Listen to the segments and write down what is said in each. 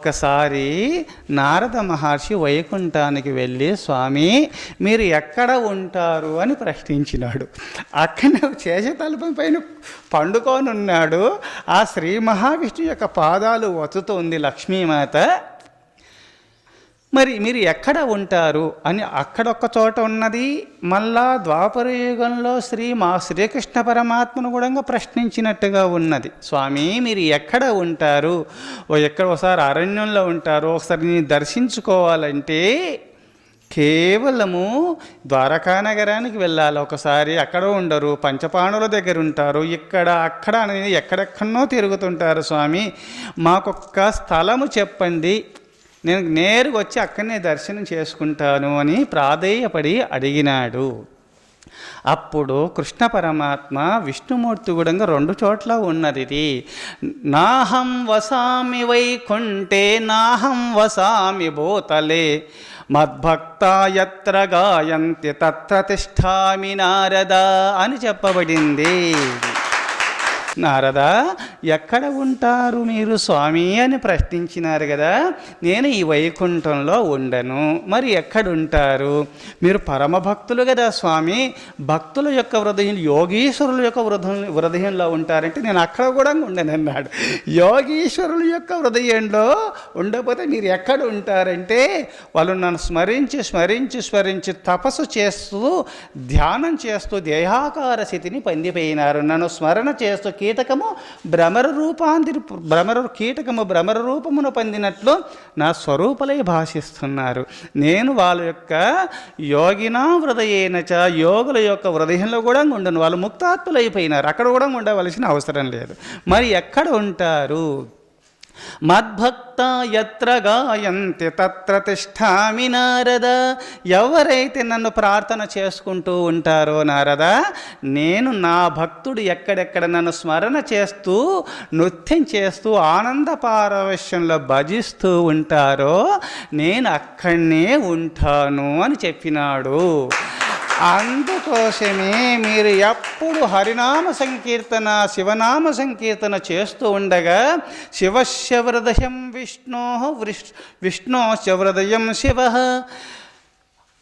ఒక్కసారి నారద మహర్షి వైకుంఠానికి వెళ్ళి స్వామి మీరు ఎక్కడ ఉంటారు? అని ప్రశ్నించినాడు. అక్కడ శేషతల్పం పైన పండుకోనున్నాడు ఆ శ్రీ మహావిష్ణు యొక్క పాదాలు వతుతోంది లక్ష్మీమాత. మరి మీరు ఎక్కడ ఉంటారు అని అక్కడొక్క చోట ఉన్నది మళ్ళా ద్వాపర యుగంలో శ్రీ మా శ్రీకృష్ణ పరమాత్మను కూడా ప్రశ్నించినట్టుగా ఉన్నది. స్వామి మీరు ఎక్కడ ఉంటారు? ఓ ఎక్కడ ఒకసారి అరణ్యంలో ఉంటారు ఒకసారి నేను దర్శించుకోవాలంటే కేవలము ద్వారకా నగరానికి వెళ్ళాలి. ఒకసారి అక్కడ ఉండరు పంచపాండవుల దగ్గర ఉంటారు ఇక్కడ అక్కడ అనేది ఎక్కడెక్కడనో తిరుగుతుంటారు స్వామి. మాకొక్క స్థలము చెప్పండి. నేను నేరుగా వచ్చి అక్కడనే దర్శనం చేసుకుంటాను అని ప్రాధేయపడి అడిగినాడు. అప్పుడు కృష్ణ పరమాత్మ విష్ణుమూర్తి కూడా రెండు చోట్ల ఉన్నది నాహం వసామి వైకుంఠే నాహం వసామి భూతలే మద్భక్త ఎత్ర గాయంతి తత్ర తిష్టామి నారద అని చెప్పబడింది. నారద ఎక్కడ ఉంటారు మీరు? స్వామి అని ప్రశ్నించినారు కదా. నేను ఈ వైకుంఠంలో ఉండను. మరి ఎక్కడ ఉంటారు మీరు పరమ భక్తులు కదా స్వామి. భక్తుల యొక్క హృదయం యోగీశ్వరుల యొక్క హృదయం హృదయంలో ఉంటారంటే నేను అక్కడ కూడా ఉండను అన్నాడు యోగీశ్వరుల యొక్క హృదయంలో ఉండకపోతే మీరు ఎక్కడ ఉంటారంటే వాళ్ళు నన్ను స్మరించి స్మరించి స్మరించి తపస్సు చేస్తూ ధ్యానం చేస్తూ దేహాకార స్థితిని పొందిపోయినారు. నన్ను స్మరణ చేస్తూ కీటకము భ్రమర రూపాంతరి భ్రమర కీటకము భ్రమర రూపమును పొందినట్లు నా స్వరూపలై భాషిస్తున్నారు. నేను వాళ్ళ యొక్క యోగినా హృదయేన చ యోగుల యొక్క హృదయంలో కూడా ఉండను. వాళ్ళు ముక్తాత్తులైపోయినారు అక్కడ కూడా ఉండవలసిన అవసరం లేదు. మరి ఎక్కడ ఉంటారు? మద్భక్త ఎత్ర గాయంతి తత్ర తిష్టామి నారద. ఎవరైతే నన్ను ప్రార్థన చేసుకుంటూ ఉంటారో నారద నేను నా భక్తుడు ఎక్కడెక్కడ నన్ను స్మరణ చేస్తూ నృత్యం చేస్తూ ఆనంద పారవశ్యంలో భజిస్తూ ఉంటారో నేను అక్కడనే ఉంటాను అని చెప్పినాడు. అందుకోసమే మీరు ఎప్పుడు హరినామ సంకీర్తన శివనామ సంకీర్తన చేస్తూ ఉండగా శివస్య హృదయం విష్ణో విష్ణు హృదయం శివ.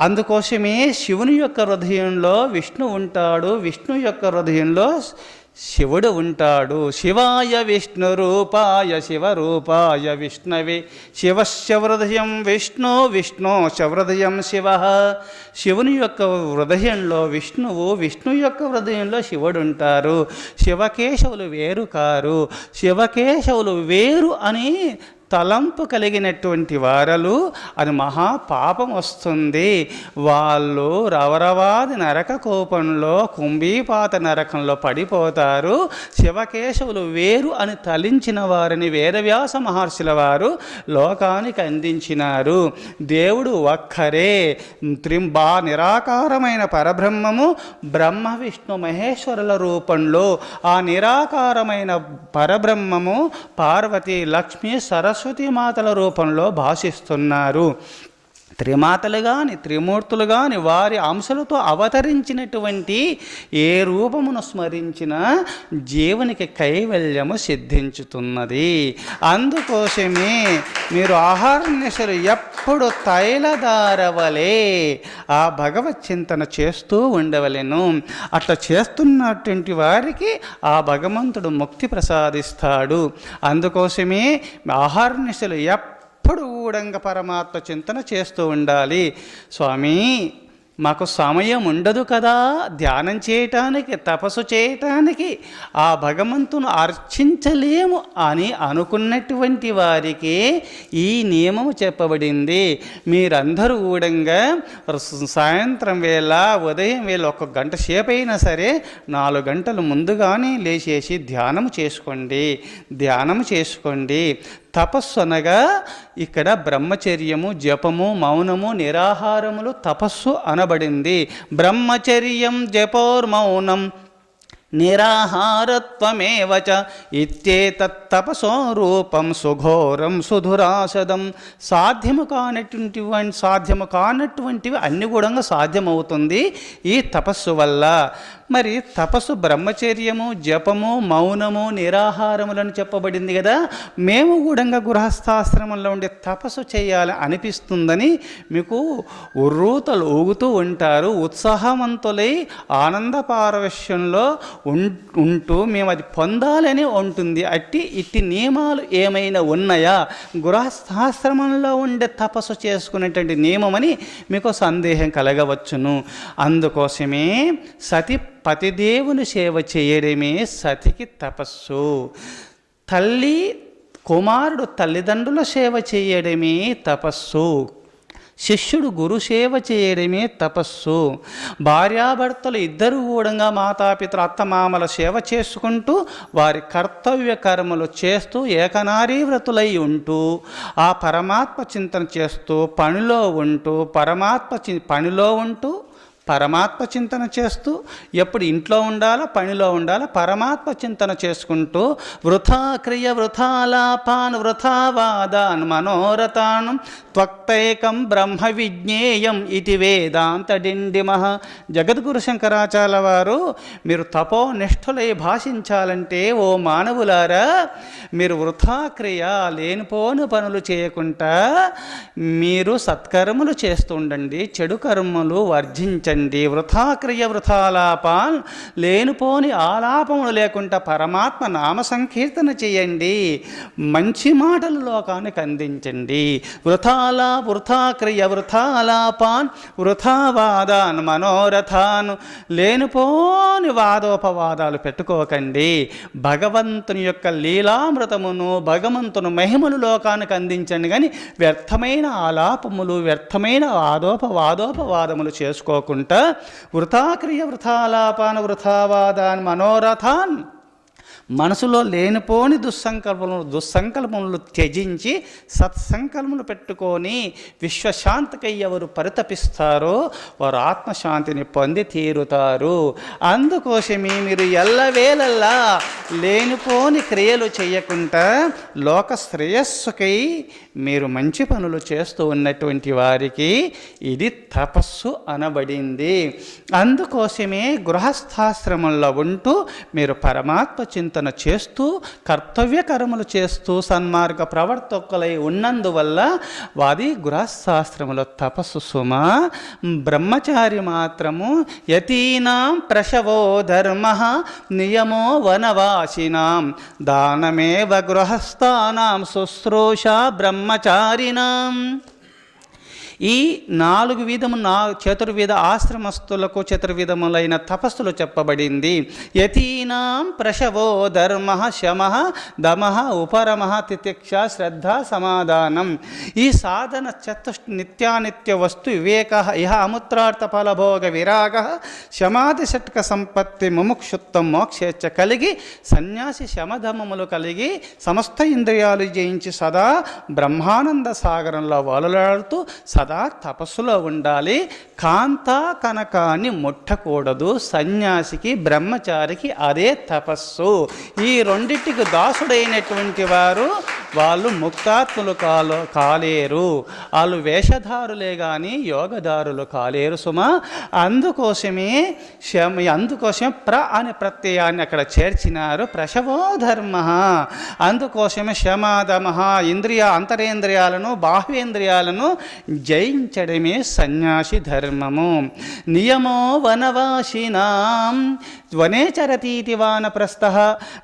అందుకోసమే శివుని యొక్క హృదయంలో విష్ణు ఉంటాడు. విష్ణు యొక్క హృదయంలో శివుడు ఉంటాడు. శివాయ విష్ణు రూపాయ శివరూపాయ విష్ణవే. శివశవృదయం విష్ణు విష్ణు శవృదయం శివ. శివుని యొక్క హృదయంలో విష్ణువు విష్ణు యొక్క హృదయంలో శివుడు ఉంటారు. శివకేశవులు వేరు కారు. శివకేశవులు వేరు అని తలంపు కలిగినటువంటి వారలు అది మహాపాపం వస్తుంది. వాళ్ళు రవరవాది నరక కోపంలో కుంభీపాత నరకంలో పడిపోతారు. శివకేశవులు వేరు అని తలించిన వారిని వేదవ్యాస మహర్షుల వారు లోకానికి అందించినారు. దేవుడు ఒక్కరే త్రింబా నిరాకారమైన పరబ్రహ్మము బ్రహ్మ విష్ణు మహేశ్వరుల రూపంలో ఆ నిరాకారమైన పరబ్రహ్మము పార్వతి లక్ష్మి సరస్వతి మాతల రూపంలో భాషిస్తున్నారు. త్రిమాతలు కానీ త్రిమూర్తులు కానీ వారి అంశలతో అవతరించినటువంటి ఏ రూపమును స్మరించినా జీవునికి కైవల్యము సిద్ధించుతున్నది. అందుకోసమే మీరు ఆహార నిశలు ఎప్పుడు తైలదారవలే ఆ భగవత్ చింతన చేస్తూ ఉండవలెను. అట్లా చేస్తున్నటువంటి వారికి ఆ భగవంతుడు ముక్తి ప్రసాదిస్తాడు. అందుకోసమే ఆహార నిశలు ఎప్పుడు ఎప్పుడు పరమాత్మ చింతన చేస్తూ ఉండాలి. స్వామి మాకు సమయం ఉండదు కదా. ధ్యానం చేయటానికి తపస్సు చేయటానికి ఆ భగవంతును అర్చించలేము అని అనుకున్నటువంటి వారికి ఈ నియమము చెప్పబడింది. మీరందరూ కూడా సాయంత్రం వేళ ఉదయం వేళ ఒక గంట సేపు అయినా సరే నాలుగు గంటలు ముందుగానే లేచేసి ధ్యానం చేసుకోండి. ధ్యానం చేసుకోండి. తపస్సు అనగా ఇక్కడ బ్రహ్మచర్యము జపము మౌనము నిరాహారములు తపస్సు అనబడింది. బ్రహ్మచర్యం జపోర్మౌనం నిరాహారత్వమేవ చ రూపం సుఘోరం సుధురాసదం. సాధ్యము కానటువంటి సాధ్యము కానటువంటివి అన్ని కూడా సాధ్యమవుతుంది ఈ తపస్సు వల్ల. మరి తపస్సు బ్రహ్మచర్యము జపము మౌనము నిరాహారములని చెప్పబడింది కదా. మేము కూడా గృహస్థాశ్రమంలో ఉండే తపస్సు చేయాలి అనిపిస్తుందని మీకు ఉర్రూతలు ఊగుతూ ఉంటారు. ఉత్సాహవంతులై ఆనంద పారవశ్యంలో ఉం- ఉంటూ మేము అది పొందాలని ఉంటుంది. అట్టి ఇట్టి నియమాలు ఏమైనా ఉన్నాయా? గృహస్థాశ్రమంలో ఉండే తపస్సు చేసుకునేటువంటి నియమమని మీకు సందేహం కలగవచ్చును. అందుకోసమే సతి పతిదేవుని సేవ చేయడమే సతికి తపస్సు. తల్లి కుమారుడు తల్లిదండ్రుల సేవ చేయడమే తపస్సు. శిష్యుడు గురు సేవ చేయడమే తపస్సు. భార్యాభర్తలు ఇద్దరు కూడా మాతాపితృ అత్తమామల సేవ చేసుకుంటూ వారి కర్తవ్య కర్మలు చేస్తూ ఏకనారీ వ్రతులై ఉంటూ ఆ పరమాత్మ చింతన చేస్తూ పనిలో ఉంటూ పరమాత్మ చి పనిలో ఉంటూ పరమాత్మ చింతన చేస్తూ ఎప్పుడు ఇంట్లో ఉండాలా పనిలో ఉండాలా పరమాత్మ చింతన చేసుకుంటూ వృథా క్రియ వృథాలాపాన్ వృథావాదాన్ మనోరథానం త్వక్తైకం బ్రహ్మ విజ్ఞేయం ఇది వేదాంత డిండిమహ జగద్గురు శంకరాచార్య వారు మీరు తపో నిష్ఠులై భాషించాలంటే ఓ మానవులారా మీరు వృథా క్రియ లేనిపోని పనులు చేయకుండా మీరు సత్కర్మలు చేస్తూ ఉండండి చెడు కర్మలు వర్జించండి. వృథా వృథాక్రియ వృథాలాపాన్ లేనిపోని ఆలాపములు లేకుండా పరమాత్మ నామ సంకీర్తన చేయండి. మంచి మాటలు లోకానికి అందించండి. వృథాలా వృథాక్రియ వృథాలాపాన్ వృథావాదాన్ మనోరథాన్ లేనిపోని వాదోపవాదాలు పెట్టుకోకండి. భగవంతుని యొక్క లీలామృతమును భగవంతుని మహిమను లోకానికి అందించండి. కానీ వ్యర్థమైన ఆలాపములు వ్యర్థమైన వాదోపవాదోపవాదములు చేసుకోకుండా వృథాక్రియ వృథాలాపాన వృథావాదాన్ మనోరథాన్ మనసులో లేనిపోని దుస్సంకల్పములు దుస్సంకల్పములు త్యజించి సత్సంకల్పములు పెట్టుకొని విశ్వశాంతికై ఎవరు పరితపిస్తారో వారు ఆత్మశాంతిని పొంది తీరుతారు. అందుకోసమే మీరు ఎల్లవేళల్లా లేనిపోని క్రియలు చేయకుండా లోక శ్రేయస్సుకై మీరు మంచి పనులు చేస్తూ ఉన్నటువంటి వారికి ఇది తపస్సు అనబడింది. అందుకోసమే గృహస్థాశ్రమంలో ఉంటూ మీరు పరమాత్మ చింతన చేస్తూ కర్తవ్య కర్మలు చేస్తూ సన్మార్గ ప్రవర్తకులై ఉన్నందువల్ల వాది గృహస్థాశ్రమంలో తపస్సు సుమ. బ్రహ్మచారి మాత్రము యతీనాం ప్రశవో ధర్మ నియమో వనవాసినాం. దానమేవ గృహస్థానాం శుశ్రూష బ్రహ్మచారిణాం. ఈ నాలుగు విధము నా చతుర్విధ ఆశ్రమస్తులకు చతుర్విధములైన తపస్సులు చెప్పబడింది. యతీనాం ప్రశవో ధర్మ శమ దమ ఉపరమ తితిక్ష శ్రద్ధ సమాధానం. ఈ సాధన చతుష్ నిత్యానిత్య వస్తు వివేక ఇహ అముత్రార్థ ఫలభోగ విరాగ శమాది షట్క సంపత్తి ముముక్షుత్వం మోక్షేచ్ఛ కలిగి సన్యాసి శమధమములు కలిగి సమస్త ఇంద్రియాలు జయించి సదా బ్రహ్మానంద సాగరంలో వలలాడుతూ సదా తపస్సులో ఉండాలి. కాంత కనకాన్ని ముట్టకూడదు. సన్యాసికి బ్రహ్మచారికి అదే తపస్సు. ఈ రెండింటికి దాసుడైనటువంటి వారు వాళ్ళు ముక్తాత్ములు కాలో కాలేరు. వాళ్ళు వేషధారులే కానీ యోగదారులు కాలేరు సుమ. అందుకోసమే శమ అందుకోసమే ప్ర అనే ప్రత్యయాన్ని అక్కడ చేర్చినారు. ప్రశవో ధర్మ అందుకోసమే శమాధమ ఇంద్రియ అంతరేంద్రియాలను బాహ్యేంద్రియాలను జయించడమే సన్యాసి ధర్మము. నియమో వనవాసినాం. వనేచరతీతి వానప్రస్థ.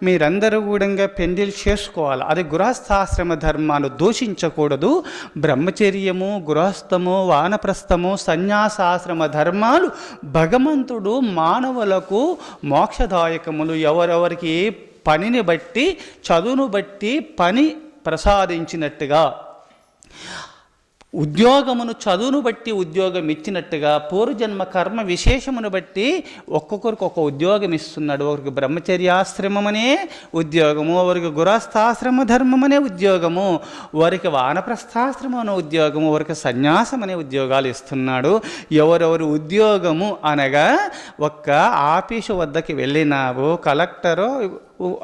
మీరందరూ కూడా పెండిల్ చేసుకోవాలి. అది గృహస్థాశ్రమ ధర్మాలు దూషించకూడదు. బ్రహ్మచర్యము గృహస్థము వానప్రస్థము సన్యాసాశ్రమ ధర్మాలు భగవంతుడు మానవులకు మోక్షదాయకములు. ఎవరెవరికి పనిని బట్టి చదువును బట్టి పని ప్రసాదించినట్టుగా. ఉద్యోగమును చదువును బట్టి ఉద్యోగం ఇచ్చినట్టుగా పూర్వజన్మ కర్మ విశేషమును బట్టి ఒక్కొక్కరికి ఒక ఉద్యోగం ఇస్తున్నాడు ఒకరికి బ్రహ్మచర్యాశ్రమమనే ఉద్యోగము ఒకరికి గురస్థాశ్రమ ధర్మం అనే ఉద్యోగము వారికి వానప్రస్థాశ్రమం అనే ఉద్యోగము వారికి సన్యాసం అనే ఉద్యోగాలు ఇస్తున్నాడు. ఎవరెవరు ఉద్యోగము అనగా ఒక్క ఆఫీసు వద్దకి వెళ్ళినావో కలెక్టరు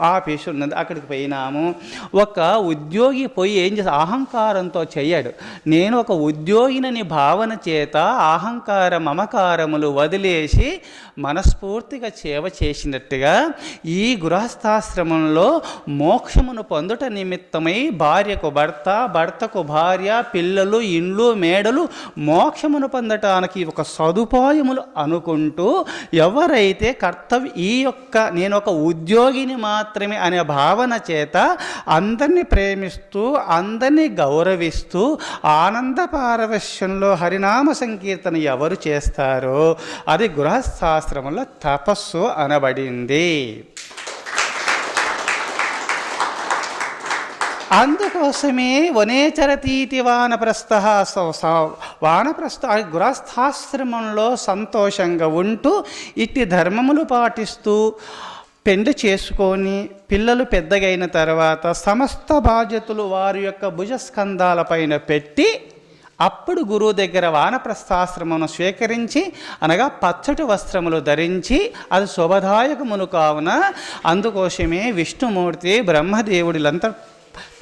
ఆఫీసు ఉన్నది అక్కడికి పోయినాము. ఒక ఉద్యోగి పోయి ఏం చేస్తా అహంకారంతో చేయడు నేను ఒక ఉద్యోగినని భావన చేత అహంకార మమకారములు వదిలేసి మనస్ఫూర్తిగా సేవ చేసినట్టుగా ఈ గృహస్థాశ్రమంలో మోక్షమును పొందుట నిమిత్తమై భార్యకు భర్త భర్తకు భార్య పిల్లలు ఇండ్లు మేడలు మోక్షమును పొందటానికి ఒక సదుపాయములు అనుకుంటూ ఎవరైతే కర్తవ్య ఈ యొక్క నేను ఒక ఉద్యోగిని మాత్రమే అనే భావన చేత అందరినీ ప్రేమిస్తూ అందరినీ గౌరవిస్తూ ఆనంద పారవశ్యంలో హరినామ సంకీర్తన ఎవరు చేస్తారో అది గృహశాస్త్రంలో తపస్సు అనబడింది. అందుకోసమే వనేచరతీతి వానప్రస్థ వానప్రస్థ గృహస్థాశ్రమంలో సంతోషంగా ఉంటూ ఇట్టి ధర్మములు పాటిస్తూ పెండ్లి చేసుకొని పిల్లలు పెద్దగైన తర్వాత సమస్త బాధ్యతలు వారి యొక్క భుజస్కంధాలపైన పెట్టి అప్పుడు గురువు దగ్గర వానప్రస్థాశ్రమను స్వీకరించి అనగా పచ్చటి వస్త్రములు ధరించి అది శుభదాయకములు కావున అందుకోసమే విష్ణుమూర్తి బ్రహ్మదేవుడిలంతా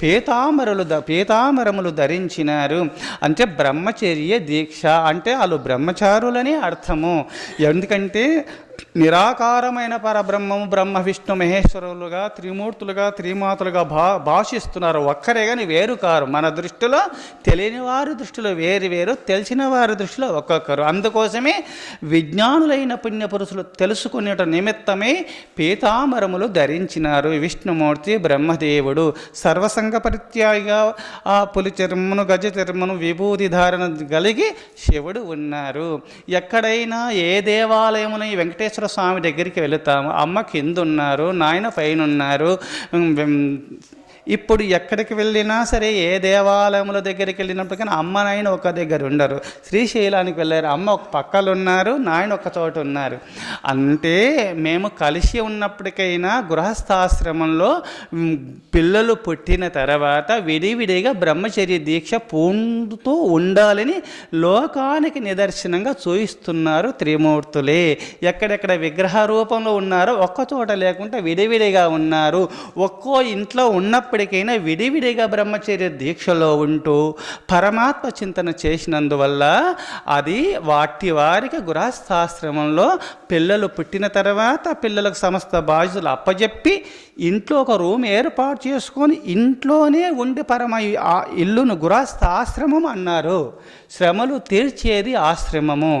పీతామరులు ద పీతామరములు ధరించినారు. అంటే బ్రహ్మచర్య దీక్ష అంటే వాళ్ళు బ్రహ్మచారులని అర్థము. ఎందుకంటే నిరాకారమైన పరబ్రహ్మము బ్రహ్మ విష్ణు మహేశ్వరులుగా త్రిమూర్తులుగా త్రిమాతులుగా భా భాషిస్తున్నారు. ఒక్కరే కానీ వేరు కారు. మన దృష్టిలో తెలియని వారి దృష్టిలో వేరు వేరు తెలిసిన వారి దృష్టిలో ఒక్కొక్కరు. అందుకోసమే విజ్ఞానులైన పుణ్యపురుషులు తెలుసుకునేట నిమిత్తమే పీతాంబరములు ధరించినారు. విష్ణుమూర్తి బ్రహ్మదేవుడు. సర్వసంగ పరిత్యాగిగా ఆ పులి చర్మను గజ చర్మను విభూతి ధారణ కలిగి శివుడు ఉన్నారు. ఎక్కడైనా ఏ దేవాలయమున ఈ వెంకటేశ్వర స్వామి దగ్గరికి వెళుతాము. అమ్మ కింద ఉన్నారు నాయన పైన ఉన్నారు ఇప్పుడు ఎక్కడికి వెళ్ళినా సరే ఏ దేవాలయముల దగ్గరికి వెళ్ళినప్పటికీ అమ్మ నాయన ఒక దగ్గర ఉండరు. శ్రీశైలానికి వెళ్ళారు. అమ్మ ఒక పక్కలు ఉన్నారు నాయన ఒక చోట ఉన్నారు అంటే మేము కలిసి ఉన్నప్పటికైనా గృహస్థాశ్రమంలో పిల్లలు పుట్టిన తర్వాత విడివిడిగా బ్రహ్మచర్య దీక్ష పొందుతూ ఉండాలని లోకానికి నిదర్శనంగా చూయిస్తున్నారు త్రిమూర్తులే. ఎక్కడెక్కడ విగ్రహ రూపంలో ఉన్నారో ఒక్క చోట లేకుండా విడివిడిగా ఉన్నారు. ఒక్కో ఇంట్లో ఎప్పటికైనా విడివిడిగా బ్రహ్మచర్య దీక్షలో ఉంటూ పరమాత్మ చింతన చేసినందువల్ల అది వాటి వారికి గురాస్థాశ్రమంలో పిల్లలు పుట్టిన తర్వాత పిల్లలకు సమస్త బాధ్యతలు అప్పజెప్పి ఇంట్లో ఒక రూమ్ ఏర్పాటు చేసుకొని ఇంట్లోనే ఉండి పరమ ఆ ఇల్లును ఆశ్రమం అన్నారు. శ్రమలు తీర్చేది ఆశ్రమము.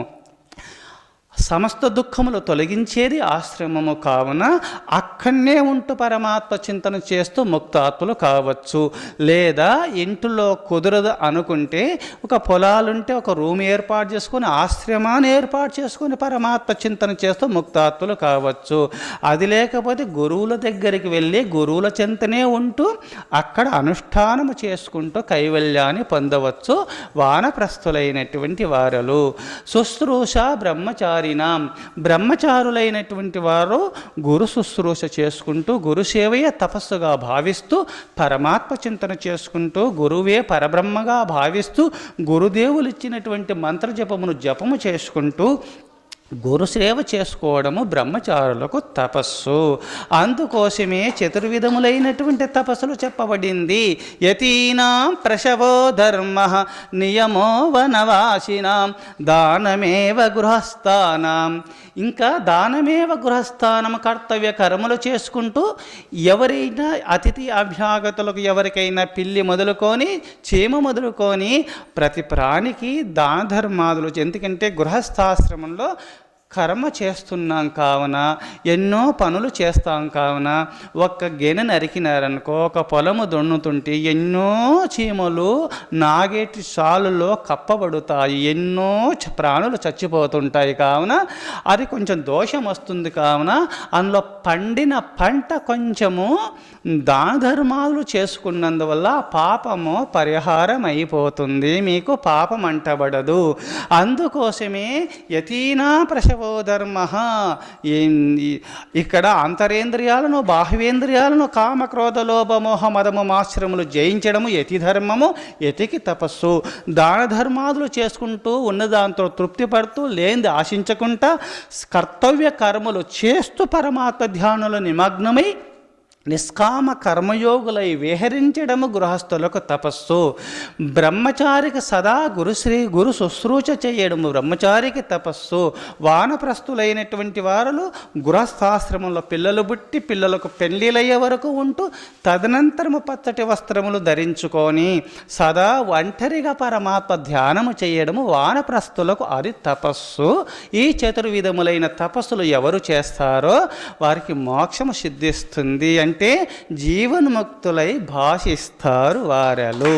సమస్త దుఃఖములు తొలగించేది ఆశ్రమము కావున అక్కడనే ఉంటూ పరమాత్మ చింతన చేస్తూ ముక్తాత్ములు కావచ్చు. లేదా ఇంటిలో కుదరదు అనుకుంటే ఒక పొలాలుంటే ఒక రూమ్ ఏర్పాటు చేసుకొని ఆశ్రమాన్ని ఏర్పాటు చేసుకొని పరమాత్మ చింతన చేస్తూ ముక్తాత్ములు కావచ్చు. అది లేకపోతే గురువుల దగ్గరికి వెళ్ళి గురువుల చింతనే ఉంటూ అక్కడ అనుష్ఠానము చేసుకుంటూ కైవల్యాన్ని పొందవచ్చు వానప్రస్థులైనటువంటి వారలు. శుశ్రూష బ్రహ్మచారి బ్రహ్మచారినాం బ్రహ్మచారులైనటువంటి వారు గురు శుశ్రూష చేసుకుంటూ గురుసేవయే తపస్సుగా భావిస్తూ పరమాత్మ చింతన చేసుకుంటూ గురువే పరబ్రహ్మగా భావిస్తూ గురుదేవులు ఇచ్చినటువంటి మంత్రజపమును జపము చేసుకుంటూ గురుసేవ చేసుకోవడము బ్రహ్మచారులకు తపస్సు. అందుకోసమే చతుర్విధములైనటువంటి తపస్సులు చెప్పబడింది. యతీనాం ప్రసవో ధర్మ నియమో వనవాసినాం. దానమేవ గృహస్థానాం. ఇంకా దానమేవ గృహస్థానం కర్తవ్య కర్మలు చేసుకుంటూ ఎవరైనా అతిథి అభ్యాగతులకు ఎవరికైనా పిల్లి మొదలుకొని చీమ మొదలుకొని ప్రతి ప్రాణికి దాన ధర్మాదులు ఎందుకంటే గృహస్థాశ్రమంలో కర్మ చేస్తున్నాం కావున ఎన్నో పనులు చేస్తాం కావున ఒక్క గెన నరికినారనుకో ఒక పొలము దున్నుతుంటే ఎన్నో చీమలు నాగేటి సాలులో కప్పబడుతాయి ఎన్నో ప్రాణులు చచ్చిపోతుంటాయి కావున అది కొంచెం దోషం వస్తుంది కావున అందులో పండిన పంట కొంచెము దాన ధర్మాలు చేసుకున్నందువల్ల పాపము పరిహారం అయిపోతుంది మీకు పాపం అంటబడదు. అందుకోసమే యతీనా ప్రసవో ధర్మ ఇక్కడ అంతరేంద్రియాలను బాహ్యేంద్రియాలను కామ క్రోధ లోభ మోహ మదము మాశ్రములు జయించడము యతి ధర్మము యతికి తపస్సు. దాన ధర్మాదులు చేసుకుంటూ ఉన్న దాంతో తృప్తి పడుతూ లేనిది ఆశించకుండా కర్తవ్య కర్మలు చేస్తూ పరమాత్మ ధ్యానంలో నిమగ్నమై నిష్కామ కర్మయోగులై విహరించడము గృహస్థులకు తపస్సు. బ్రహ్మచారికి సదా గురుశ్రీ గురు శుశ్రూష చేయడము బ్రహ్మచారికి తపస్సు. వానప్రస్తులైనటువంటి వారు గృహస్థాశ్రమంలో పిల్లలు పుట్టి పిల్లలకు పెళ్ళిలయ్యే వరకు ఉంటూ తదనంతరము పచ్చటి వస్త్రములు ధరించుకొని సదా ఒంటరిగా పరమాత్మ ధ్యానము చేయడము వానప్రస్తులకు అది తపస్సు. ఈ చతుర్విధములైన తపస్సులు ఎవరు చేస్తారో వారికి మోక్షము సిద్ధిస్తుంది అంటే జీవన్ముక్తులై భాషిస్తారు వారలు.